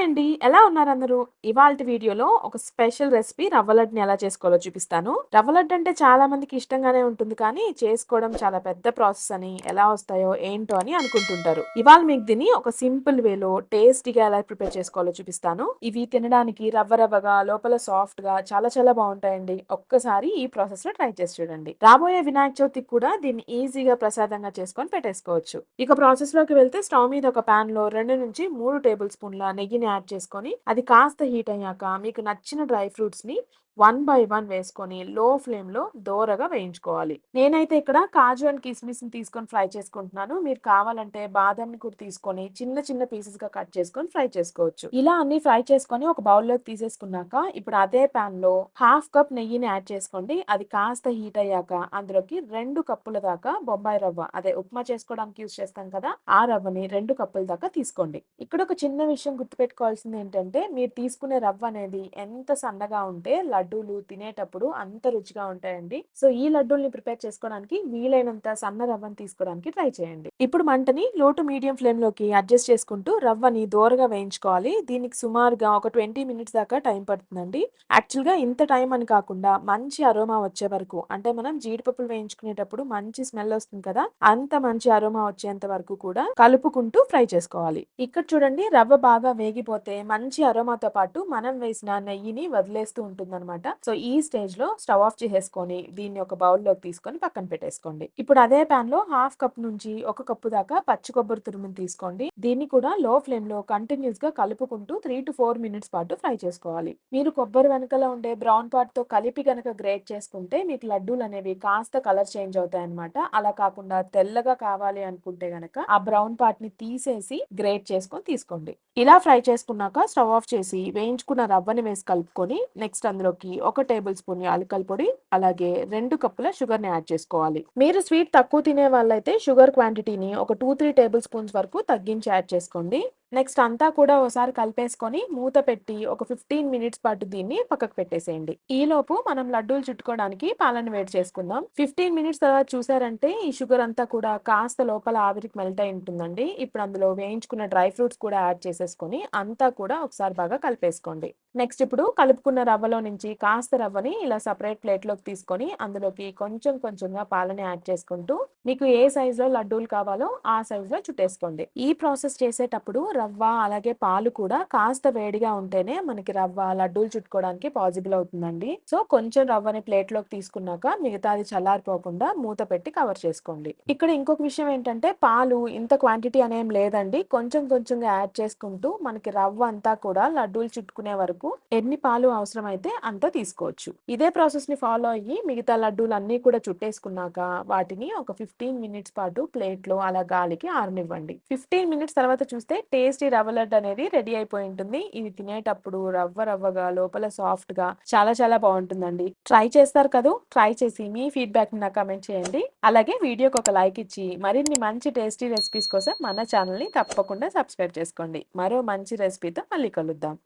Hi అండి. ఎలా ఉన్నారు అందరూ? ఇవాల్టి వీడియోలో ఒక స్పెషల్ రెసిపీ రవ్వ లడ్డుని ఎలా చేసుకోవాలో చూపిస్తాను. రవ్వ లడ్డు అంటే చాలా మందికి ఇష్టంగానే ఉంటుంది కానీ, చేసుకోవడం చాలా పెద్ద ప్రాసెస్ అని, ఎలా వస్తాయో ఏంటో అని అనుకుంటుంటారు. ఇవాళ మీకు దీన్ని ఒక సింపుల్ వేలో టేస్టీగా ఎలా ప్రిపేర్ చేసుకోవాలో చూపిస్తాను. ఇవి తినడానికి రవ్వ రవ్వగా, లోపల సాఫ్ట్గా చాలా చాలా బాగుంటాయండి ఒక్కసారి ఈ ప్రాసెస్లో ట్రై చేసి చూడండి. రాబోయే వినాయక చవితికి కూడా దీన్ని ఈజీగా ప్రసాదంగా చేసుకొని పెట్టేసుకోవచ్చు. ఇక ప్రాసెస్లోకి వెళ్తే స్టవ్ మీద ఒక పాన్లో రెండు నుంచి మూడు టేబుల్ స్పూన్ల నెయ్యిని యాడ్ చేసుకొని, అది కాస్త హీట్ అయ్యాక మీకు నచ్చిన డ్రై ఫ్రూట్స్‌ని వన్ బై వన్ వేసుకొని లో ఫ్లేమ్‌లో దోరగా వేయించుకోవాలి. నేనైతే ఇక్కడ కాజు అండ్ కిస్మిస్‌ని తీసుకొని ఫ్రై చేసుకుంటున్నాను. మీరు కావాలంటే బాదంని కూడా తీసుకొని చిన్న చిన్న పీసెస్‌గా కట్ చేసుకొని ఫ్రై చేసుకోవచ్చు. ఇలా అన్ని ఫ్రై చేసుకొని ఒక బౌల్‌లోకి తీసేసుకున్నాక, ఇప్పుడు అదే పాన్‌లో హాఫ్ కప్ నెయ్యిని యాడ్ చేసుకోండి. అది కాస్త హీట్ అయ్యాక అందులోకి రెండు కప్పుల దాకా బొంబాయి రవ్వ అదే ఉప్మా చేసుకోవడానికి యూజ్ చేస్తాం కదా! ఆ రవ్వని రెండు కప్పుల దాకా తీసుకోండి. ఇక్కడ ఒక చిన్న విషయం గుర్తుపెట్టుకోవాల్సింది ఏంటంటే, మీరు తీసుకునే రవ్వ అనేది ఎంత సన్నగా ఉంటే లడ్డు లడ్డూలు తినేటప్పుడు అంత రుచిగా ఉంటాయండి. సో, ఈ లడ్డూల్ని ప్రిపేర్ చేసుకోవడానికి వీలైనంత సన్న రవ్వను తీసుకోవడానికి ట్రై చేయండి. ఇప్పుడు మంటని లో టు మీడియం ఫ్లేమ్‌లోకి అడ్జస్ట్ చేసుకుంటూ రవ్వని దోరగా వేయించుకోవాలి. దీనికి సుమారుగా ఒక 20 మినిట్స్ దాకా టైం పడుతుందండి. యాక్చువల్గా ఇంత టైం అని కాకుండా మంచి అరోమా వచ్చే వరకు అంటే మనం జీడిపప్పులు వేయించుకునేటప్పుడు మంచి స్మెల్ వస్తుంది కదా! అంత మంచి అరోమా వచ్చేంత వరకు కూడా కలుపుకుంటూ ఫ్రై చేసుకోవాలి. ఇక్కడ చూడండి రవ్వ బాగా వేగిపోతే మంచి అరోమాతో పాటు మనం వేసిన నెయ్యిని వదిలేస్తూ ఉంటుంది అనమాట సో, ఈ స్టేజ్లో స్టవ్ ఆఫ్ చేసేసుకొని దీన్ని ఒక బౌల్‌లోకి తీసుకొని పక్కన పెట్టేసుకోండి. ఇప్పుడు అదే పాన్‌లో హాఫ్ కప్ నుంచి ఒక కప్పు దాకా పచ్చి కొబ్బరి తురుముని తీసుకోండి. దీన్ని కూడా లో ఫ్లేమ్‌లో కంటిన్యూయస్‌గా కలుపుకుంటూ 3-4 మినిట్స్ పాటు ఫ్రై చేసుకోవాలి. మీరు కొబ్బరి వెనకాల ఉండే బ్రౌన్ పార్ట్‌తో కలిపి గనక గ్రేట్ చేసుకుంటే మీకు లడ్డూలు అనేవి కాస్త కలర్ చేంజ్ అవుతాయి అనమాట అలా కాకుండా తెల్లగా కావాలి అనుకుంటే గనక ఆ బ్రౌన్ పార్ట్‌ని తీసేసి గ్రేట్ చేసుకొని తీసుకోండి. ఇలా ఫ్రై చేసుకున్నాక స్టవ్ ఆఫ్ చేసి వేయించుకున్న రవ్వని వేసి కలుపుకొని నెక్స్ట్ అందులో అందులోకి ఒక టేబుల్ స్పూన్ యాలకల పొడి, అలాగే రెండు కప్పుల షుగర్‌ని యాడ్ చేసుకోవాలి. మీరు స్వీట్ తక్కువ తినే వాళ్ళైతే షుగర్ క్వాంటిటీని ఒక 2-3 టేబుల్ స్పూన్స్ వరకు తగ్గించి యాడ్ చేసుకోండి. నెక్స్ట్ అంతా కూడా ఒకసారి కలిపేసుకొని మూత పెట్టి ఒక 15 మినిట్స్ పాటు దీన్ని పక్కకు పెట్టేసేయండి. ఈలోపు మనం లడ్డూలు చుట్టుకోవడానికి పాలని వేడి చేసుకుందాం. 15 మినిట్స్ తర్వాత చూసారంటే ఈ షుగర్ అంతా కూడా కాస్త లోపల ఆవిరికి మెల్ట్ అయి ఉంటుందండి. ఇప్పుడు అందులో వేయించుకున్న డ్రై ఫ్రూట్స్ కూడా యాడ్ చేసేసుకొని అంతా కూడా ఒకసారి బాగా కలిపేసుకోండి. నెక్స్ట్ ఇప్పుడు కలుపుకున్న రవ్వలో నుంచి కాస్త రవ్వని ఇలా సెపరేట్ ప్లేట్‌లోకి తీసుకొని అందులోకి కొంచెం కొంచెంగా పాలని యాడ్ చేసుకుంటూ మీకు ఏ సైజులో లడ్డూలు కావాలో ఆ సైజులో చుట్టేసుకోండి. ఈ ప్రాసెస్ చేసేటప్పుడు రవ్వ అలాగే పాలు కూడా కాస్త వేడిగా ఉంటేనే మనకి రవ్వ లడ్డూలు చుట్టుకోవడానికి పాసిబుల్ అవుతుందండి. సో, కొంచెం రవ్వని ప్లేట్‌లోకి తీసుకున్నాక మిగతాది చల్లారిపోకుండా మూత పెట్టి కవర్ చేసుకోండి. ఇక్కడ ఇంకొక విషయం ఏంటంటే పాలు ఇంత క్వాంటిటీ అనేం లేదండి. కొంచెం కొంచెంగా యాడ్ చేసుకుంటూ మనకి రవ్వ అంతా కూడా లడ్డూలు చుట్టుకునే వరకు ఎన్ని పాలు అవసరమైతే అంత తీసుకోవచ్చు. ఇదే ప్రాసెస్‌ని ఫాలో అయ్యి మిగతా లడ్డూలు అన్ని కూడా చుట్టేసుకున్నాక వాటిని ఒక 15 మినిట్స్ పాటు ప్లేట్‌లో అలా గాలికి ఆరనివ్వండి. 15 మినిట్స్ తర్వాత చూస్తే టేస్ట్ రవ్వ లడ్డు అనేది రెడీ అయిపోయి ఉంటుంది. ఇది తినేటప్పుడు రవ్వ రవ్వగా లోపల సాఫ్ట్‌గా చాలా చాలా బాగుంటుందండి ట్రై చేస్తారు కదూ! ట్రై చేసి మీ ఫీడ్‌బ్యాక్‌ని నాకు కమెంట్ చేయండి. అలాగే వీడియోకి ఒక లైక్ ఇచ్చి మరిన్ని మంచి టేస్టీ రెసిపీస్ కోసం మన ఛానెల్‌ని తప్పకుండా సబ్స్క్రైబ్ చేసుకోండి. మరో మంచి రెసిపీతో మళ్ళీ కలుద్దాం.